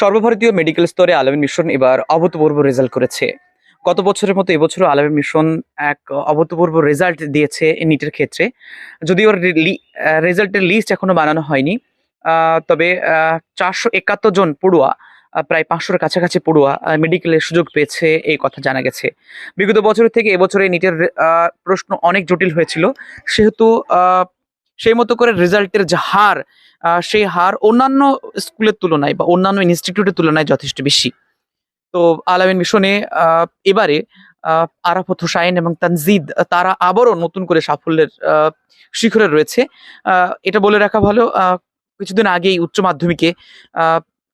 সর্বভারতীয় মেডিকেল স্তরে আলামিন মিশন এবার অভূতপূর্ব রেজাল্ট করেছে। গত বছরের মতো এবছরও আলামিন মিশন এক অভূতপূর্ব রেজাল্ট দিয়েছে নিটের ক্ষেত্রে। যদিও রেজাল্টের লিস্ট এখনও বানানো হয়নি তবে চারশো একাত্তর জন পড়ুয়া প্রায় পাঁচশোর কাছাকাছি পড়ুয়া মেডিকেলের সুযোগ পেয়েছে এই কথা জানা গেছে। বিগত বছরের থেকে এবছরে নিটের প্রশ্ন অনেক জটিল হয়েছিল। সেহেতু সেই মতো করে রেজাল্টের যে হার সেই হার অন্যান্য স্কুলের তুলনায় বা অন্যান্য ইনস্টিটিউটের তুলনায় যথেষ্ট বেশি। তো আলামিন মিশনে এবারে আরাফত হোসাইন এবং তানজিদ, তারা আবারও নতুন করে সাফল্যের শিখরে রয়েছে। এটা বলে রাখা ভালো কিছুদিন আগেই উচ্চ মাধ্যমিকে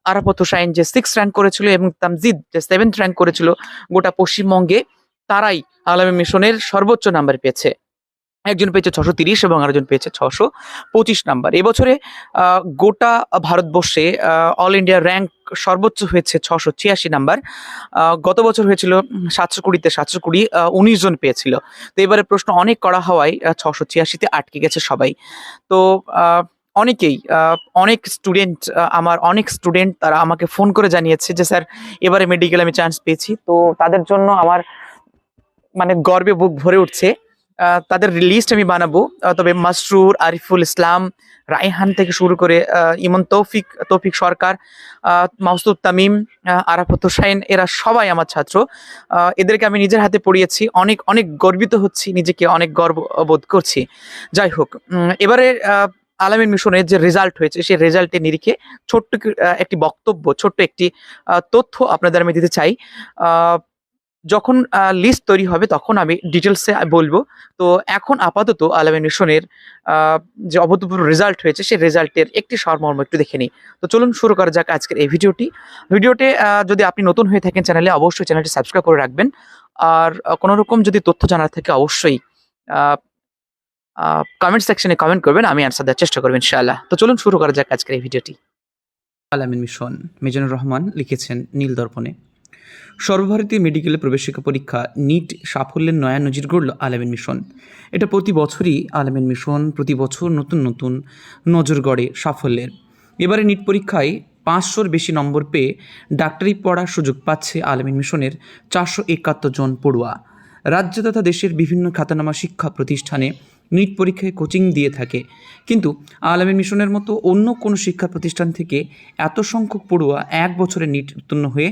আরাফত হোসাইন যে সিক্স র্যাঙ্ক করেছিল এবং তানজিদ যে সেভেন্থ র্যাঙ্ক করেছিল গোটা পশ্চিমবঙ্গে, তারাই আলামিন মিশনের সর্বোচ্চ নাম্বার পেয়েছে। একজন পেয়েছে ছশো তিরিশ এবং আরেকজন পেয়েছে ছশো পঁচিশ নাম্বার। এবছরে গোটা ভারতবর্ষে অল ইন্ডিয়া র্যাঙ্ক সর্বোচ্চ হয়েছে ছশো ছিয়াশি নাম্বার। গত বছর হয়েছিল সাতশো কুড়িতে সাতশো কুড়ি উনিশ জন পেয়েছিল। তো এবারে প্রশ্ন অনেক করা হওয়ায় ছশো ছিয়াশিতে আটকে গেছে সবাই। তো অনেকেই অনেক স্টুডেন্ট আমার অনেক স্টুডেন্ট তারা আমাকে ফোন করে জানিয়েছে যে, স্যার, এবারে মেডিকেল আমি চান্স পেয়েছি। তো তাদের জন্য আমার মানে গর্বে বুক ভরে উঠছে। তাদের লিস্ট আমি বানাবো। তবে মাসরুর, আরিফুল ইসলাম, রায়হান থেকে শুরু করে ইমন তৌফিক তৌফিক সরকার মাহসুদ তামিম আরাফত হোসাইন, এরা সবাই আমার ছাত্র। এদেরকে আমি নিজের হাতে পড়িয়েছি। অনেক অনেক গর্বিত হচ্ছি, নিজেকে অনেক গর্ব বোধ করছি। যাই হোক এবারে আলামিন মিশনের যে রেজাল্ট হয়েছে, সেই রেজাল্টের নিরিখে ছোট্ট একটি বক্তব্য, ছোট্ট একটি তথ্য আপনাদের আমি দিতে চাই। যখন লিস্ট তৈরি হবে তখন আমি ডিটেলসে বলব। তো এখন আপাতত আলামিন মিশনের যে অভূতপূর্ব রেজাল্ট হয়েছে সেই রেজাল্টের একটি সরমর্ম একটু দেখে নিই। তো চলুন শুরু করা যাক আজকের এই ভিডিওটি। ভিডিওতে আহ, যদি আপনি নতুন হয়ে থাকেন চ্যানেলে অবশ্যই চ্যানেলটি সাবস্ক্রাইব করে রাখবেন। আর কোনো রকম যদি তথ্য জানার থাকে অবশ্যই কমেন্ট সেকশনে কমেন্ট করবেন আমি আনসার দেওয়ার চেষ্টা করবেন ইনশাআল্লাহ। তো চলুন শুরু করা যাক আজকের এই ভিডিওটি। আলামিন মিশন মিজানুর রহমান লিখেছেন নীল দর্পণে সর্বভারতীয় মেডিকেলে প্রবেশিকা পরীক্ষা নিট সাফল্যের নয়া নজির গড়ল আলামিন মিশন। এটা প্রতি বছরই আলামিন মিশন প্রতি বছর নতুন নতুন নজর গড়ে সাফল্যের। এবারে নিট পরীক্ষায় পাঁচশোর বেশি নম্বর পেয়ে ডাক্তারি পড়ার সুযোগ পাচ্ছে আলামিন মিশনের চারশো একাত্তর জন পড়ুয়া। রাজ্য তথা দেশের বিভিন্ন খ্যাতনামা শিক্ষা প্রতিষ্ঠানে নিট পরীক্ষায় কোচিং দিয়ে থাকে। কিন্তু আলামিন মিশনের মতো অন্য কোনো শিক্ষা প্রতিষ্ঠান থেকে এত সংখ্যক পড়ুয়া এক বছরে নিট উত্তীর্ণ হয়ে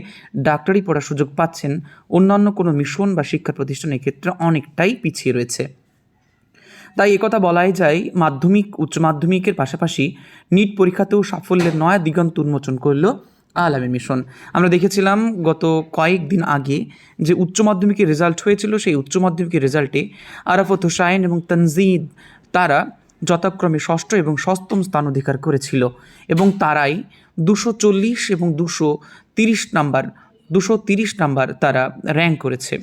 ডাক্তারি পড়ার সুযোগ পাচ্ছেন, অন্যান্য কোনো মিশন বা শিক্ষা প্রতিষ্ঠানের ক্ষেত্রে অনেকটাই পিছিয়ে রয়েছে। তাই একথা বলাই যায়, মাধ্যমিক, উচ্চ মাধ্যমিকের পাশাপাশি নিট পরীক্ষাতেও সাফল্যের নয়া দিগন্ত উন্মোচন করল আলামিন মিশন। আমরা দেখেছিলাম গত কয়েকদিন আগে যে উচ্চ মাধ্যমিকের রেজাল্ট হয়েছিল, সেই উচ্চ মাধ্যমিকের রেজাল্টে আরাফত হোসাইন এবং তানজিদ তারা যথাক্রমে ষষ্ঠ এবং সপ্তম স্থান অধিকার করেছিল এবং তারাই দুশো চল্লিশ এবং দুশো তিরিশ নাম্বার, দুশো তিরিশ নাম্বার তারা র্যাঙ্ক করেছে।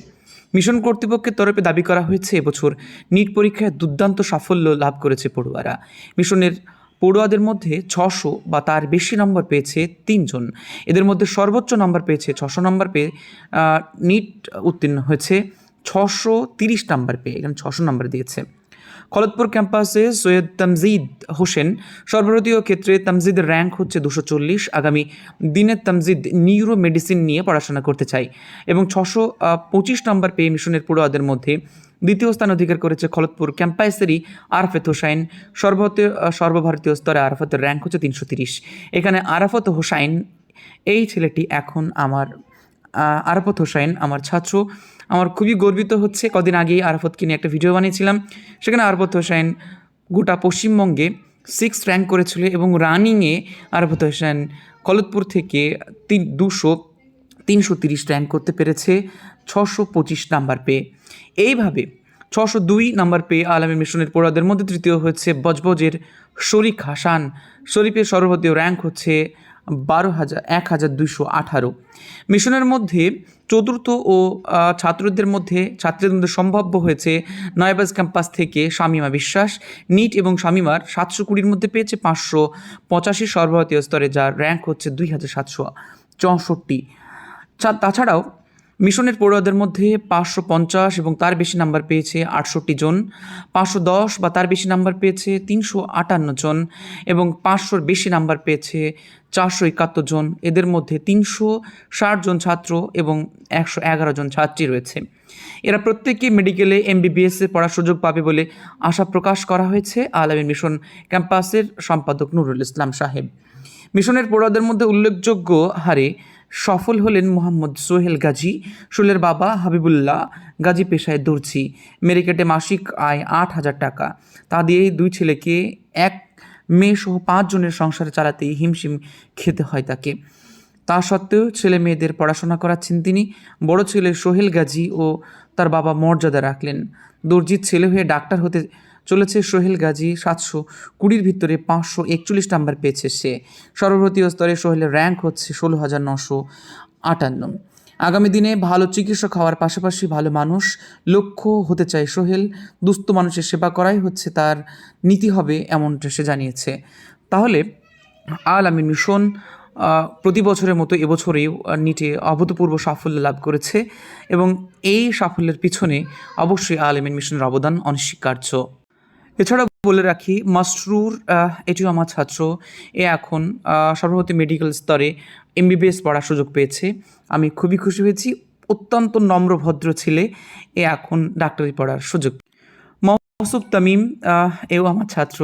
মিশন কর্তৃপক্ষের তরফে দাবি করা হয়েছে, এবছর নিট পরীক্ষায় দুর্দান্ত সাফল্য লাভ করেছে পড়ুয়ারা। মিশনের পড়ুয়াদের মধ্যে ছশো বা তার বেশি নম্বর পেয়েছে তিনজন। এদের মধ্যে সর্বোচ্চ নম্বর পেয়েছে ছশো নম্বর পেয়ে নিট উত্তীর্ণ হয়েছে ছশো তিরিশ নাম্বার পেয়ে, এখানে ছশো নম্বর দিয়েছে। খলতপুর ক্যাম্পাসে সৈয়দ তামজিদ হোসেন সর্বভারতীয় ক্ষেত্রে তামজিদের র্যাঙ্ক হচ্ছে দুশো চল্লিশ আগামী দিনে তামজিদ নিউরো মেডিসিন নিয়ে পড়াশোনা করতে চাই এবং ছশো পঁচিশ নম্বর পেয়ে মিশনের পড়ুয়াদের মধ্যে দ্বিতীয় স্থান অধিকার করেছে খলতপুর ক্যাম্পাসেরই আরফেত হোসাইন। আহ, সর্বভারতীয় স্তরে আরাফতের র্যাঙ্ক হচ্ছে তিনশো তিরিশ। এখানে আরাফত হোসাইন এই ছেলেটি এখন আমার আরাফত হোসাইন আমার ছাত্র। আমার খুবই গর্বিত হচ্ছে। কদিন আগেই আরাফতকে নিয়ে একটা ভিডিও বানিয়েছিলাম। সেখানে আরাফত হোসাইন গোটা পশ্চিমবঙ্গে সিক্স র্যাঙ্ক করেছিল এবং রানিংয়ে আরাফত হোসেন কলতপুর থেকে তিন, দুশো, তিনশো তিরিশ র্যাঙ্ক করতে পেরেছে, ছশো পঁচিশ নাম্বার পেয়ে। এইভাবে ছশো দুই নাম্বার পেয়ে আলামী মিশনের পড়ুয়াদের মধ্যে তৃতীয় হচ্ছে বজবজের শরিক হাসান। শরীফের সর্বভারতীয় র্যাঙ্ক হচ্ছে বারো হাজার, এক হাজার দুশো আঠারো। মিশনের মধ্যে চতুর্থ ও ছাত্রদের মধ্যে ছাত্রীদের মধ্যে সম্ভাব্য হয়েছে নয়াবাজ ক্যাম্পাস থেকে শামিমা বিশ্বাস। নিট এবং শামিমার সাতশো কুড়ির মধ্যে পেয়েছে পাঁচশো পঁচাশি সর্বভারতীয় স্তরে, যার র্যাঙ্ক হচ্ছে দুই হাজার সাতশো চৌষট্টি। তাছাড়াও মিশনের পড়ুয়াদের মধ্যে পাঁচশো পঞ্চাশ এবং তার বেশি নাম্বার পেয়েছে আটষট্টি জন, পাঁচশো দশ বা তার বেশি নাম্বার পেয়েছে তিনশো আটান্ন জন এবং পাঁচশোর বেশি নাম্বার পেয়েছে চারশো একাত্তর জন। এদের মধ্যে তিনশো ষাট জন ছাত্র এবং একশো এগারো জন ছাত্রী রয়েছে। এরা প্রত্যেকে মেডিকেলে এমবিবিএসে পড়ার সুযোগ পাবে বলে আশা প্রকাশ করা হয়েছে আলামিন মিশন ক্যাম্পাসের সম্পাদক নুরুল ইসলাম সাহেব। মিশনের পড়ুয়াদের মধ্যে উল্লেখযোগ্য হারে সফল হলেন মোহাম্মদ সোহেল গাজী সোহেলের বাবা হাবিবুল্লাহ গাজী পেশায় দর্জি। মেরিকেটে মাসিক আয় আট হাজার টাকা। তা দিয়েই দুই ছেলেকে এক মেয়ে সহ পাঁচজনের সংসার চালাতেই হিমশিম খেতে হয় তাকে। তা সত্ত্বেও ছেলে মেয়েদের পড়াশোনা করাচ্ছেন তিনি। বড় ছেলে সোহেল গাজী ও তার বাবা মর্যাদা রাখলেন। দর্জির ছেলে হয়ে ডাক্তার হতে চলেছে সোহেল গাজী সাতশো কুড়ির ভিতরে পাঁচশো একচল্লিশ নাম্বার পেয়েছে সে। সর্বভারতীয় স্তরে সোহেলের র্যাঙ্ক হচ্ছে ষোলো হাজার নশো আটান্ন। আগামী দিনে ভালো চিকিৎসক হওয়ার পাশাপাশি ভালো মানুষ লক্ষ্য হতে চায় সোহেল। দুস্থ মানুষের সেবা করাই হচ্ছে তার নীতি হবে এমনটা সে জানিয়েছে। তাহলে আল আমিন মিশন প্রতি বছরের মতো এবছরেও আহ, নিটে অভূতপূর্ব সাফল্য লাভ করেছে এবং এই সাফল্যের পিছনে অবশ্যই আল মিশনের অবদান অনস্বীকার্য। এছাড়া বলে রাখি মাসরুর এটিও আমার ছাত্র। এ এখন সর্বভারতীয় মেডিকেল স্তরে এমবিবিএস পড়ার সুযোগ পেয়েছে। আমি খুবই খুশি হয়েছি, অত্যন্ত নম্র ভদ্র ছেলে। এ এখন ডাক্তারি পড়ার সুযোগ মহসুব তামিম এও আমার ছাত্র।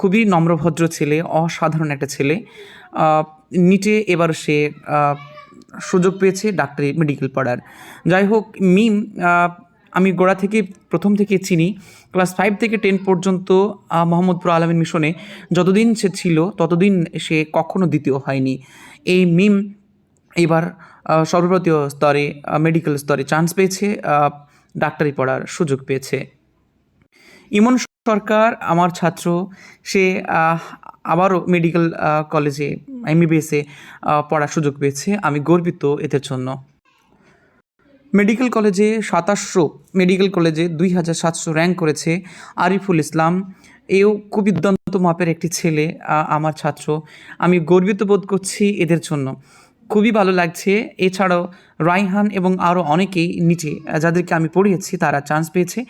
খুবই নম্রভদ্র ছেলে, অসাধারণ একটা ছেলে। নিটে এবার সে সুযোগ পেয়েছে ডাক্তারি মেডিকেল পড়ার। যাই হোক, মিম আমি গোড়া থেকে প্রথম থেকে চিনি। ক্লাস ফাইভ থেকে টেন পর্যন্ত মোহাম্মদপুর আলমিন মিশনে যতদিন সে ছিল, ততদিন সে কখনো দ্বিতীয় হয়নি। এই মিম এবার সর্বভারতীয় স্তরে মেডিকেল স্তরে চান্স পেয়েছে ডাক্তারি পড়ার সুযোগ পেয়েছে। ইমন সরকার, আমার ছাত্র, সে আবারও মেডিকেল কলেজে এমবিবিএসে পড়ার সুযোগ পেয়েছে। আমি গর্বিত এদের জন্য। মেডিকেল কলেজে সাতাশশো মেডিকেল কলেজে দুই হাজার সাতশো র্যাঙ্ক করেছে আরিফুল ইসলাম। এও খুব দুর্দান্ত মাপের একটি ছেলে আমার ছাত্র। আমি গর্বিত বোধ করছি এদের জন্য। খুবই ভালো লাগছে। এছাড়াও রাইহান এবং আরও অনেকেই নিচে, যাদেরকে আমি পড়িয়েছি, তারা চান্স পেয়েছে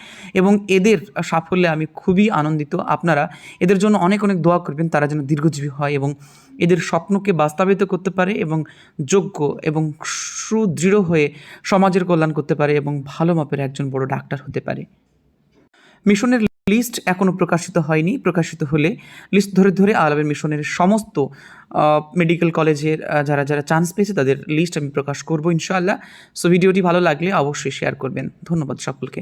এবং এদের সাফল্যে আমি খুবই আনন্দিত। আপনারা এদের জন্য অনেক অনেক দোয়া করবেন, তারা যেন দীর্ঘজীবী হয় এবং এদের স্বপ্নকে বাস্তবায়িত করতে পারে এবং যোগ্য এবং সুদৃঢ় হয়ে সমাজের কল্যাণ করতে পারে এবং ভালো মাপের একজন বড় ডাক্তার হতে পারে। মিশনের লিস্ট এখনও প্রকাশিত হয়নি। প্রকাশিত হলে লিস্ট ধরে ধরে আলাবের মিশনের সমস্ত মেডিকেল কলেজের যারা যারা চান্স পেয়েছে তাদের লিস্ট আমি প্রকাশ করব ইনশাআল্লাহ। সো ভিডিওটি ভালো লাগলে অবশ্যই শেয়ার করবেন। ধন্যবাদ সকলকে।